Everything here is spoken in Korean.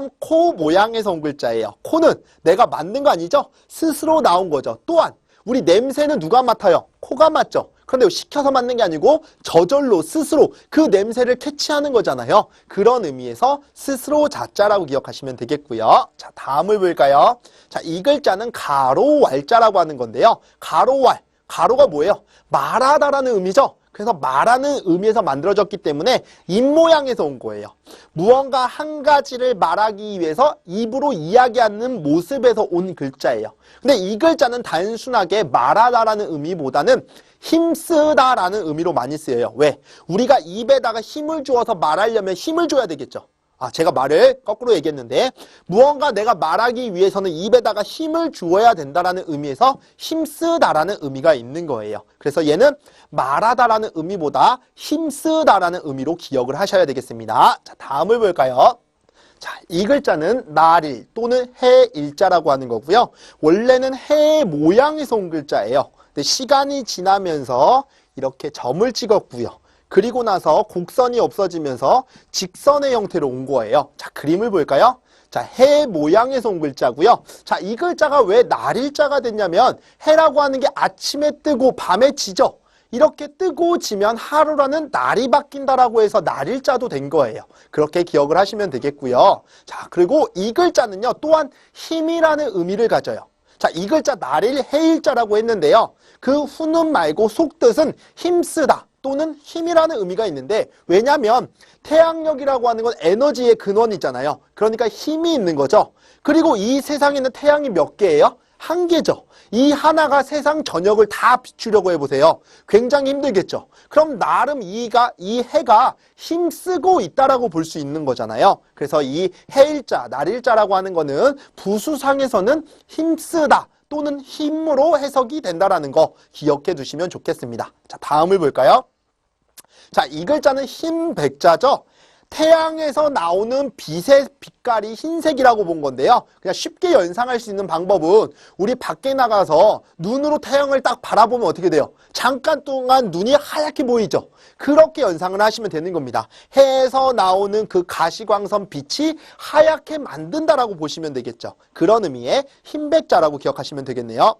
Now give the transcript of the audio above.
사람 코 모양에서 온 글자예요. 코는 내가 만든 거 아니죠? 스스로 나온 거죠. 또한 우리 냄새는 누가 맡아요? 코가 맡죠. 그런데 시켜서 맡는 게 아니고 저절로 스스로 그 냄새를 캐치하는 거잖아요. 그런 의미에서 스스로 자자라고 기억하시면 되겠고요. 자, 다음을 볼까요? 자, 이 글자는 가로 왈자라고 하는 건데요. 가로 왈. 가로가 뭐예요? 말하다라는 의미죠. 그래서 말하는 의미에서 만들어졌기 때문에 입 모양에서 온 거예요. 무언가 한 가지를 말하기 위해서 입으로 이야기하는 모습에서 온 글자예요. 근데 이 글자는 단순하게 말하다라는 의미보다는 힘쓰다라는 의미로 많이 쓰여요. 왜? 우리가 입에다가 힘을 주어서 말하려면 힘을 줘야 되겠죠. 아, 제가 말을 거꾸로 얘기했는데 무언가 내가 말하기 위해서는 입에다가 힘을 주어야 된다라는 의미에서 힘쓰다라는 의미가 있는 거예요. 그래서 얘는 말하다라는 의미보다 힘쓰다라는 의미로 기억을 하셔야 되겠습니다. 자, 다음을 볼까요? 자, 이 글자는 날일 또는 해일자라고 하는 거고요. 원래는 해 모양에서 온 글자예요. 근데 시간이 지나면서 이렇게 점을 찍었고요. 그리고 나서 곡선이 없어지면서 직선의 형태로 온 거예요. 자, 그림을 볼까요? 자, 해 모양에서 온 글자고요. 자, 이 글자가 왜 날일자가 됐냐면 해라고 하는 게 아침에 뜨고 밤에 지죠. 이렇게 뜨고 지면 하루라는 날이 바뀐다라고 해서 날일자도 된 거예요. 그렇게 기억을 하시면 되겠고요. 자, 그리고 이 글자는요, 또한 힘이라는 의미를 가져요. 자, 이 글자 날일 해일자라고 했는데요. 그 후는 말고 속뜻은 힘쓰다 또는 힘이라는 의미가 있는데 왜냐하면 태양력이라고 하는 건 에너지의 근원이잖아요. 그러니까 힘이 있는 거죠. 그리고 이 세상에는 태양이 몇 개예요? 한 개죠. 이 하나가 세상 전역을 다 비추려고 해보세요. 굉장히 힘들겠죠. 그럼 나름 이가 이 해가 힘쓰고 있다라고 볼 수 있는 거잖아요. 그래서 이 해일자, 날일자라고 하는 거는 부수상에서는 힘쓰다 또는 힘으로 해석이 된다라는 거 기억해 두시면 좋겠습니다. 자, 다음을 볼까요? 자, 이 글자는 흰 백자죠. 태양에서 나오는 빛의 빛깔이 흰색이라고 본 건데요. 그냥 쉽게 연상할 수 있는 방법은 우리 밖에 나가서 눈으로 태양을 딱 바라보면 어떻게 돼요? 잠깐 동안 눈이 하얗게 보이죠? 그렇게 연상을 하시면 되는 겁니다. 해에서 나오는 그 가시광선 빛이 하얗게 만든다라고 보시면 되겠죠. 그런 의미의 흰 백자라고 기억하시면 되겠네요.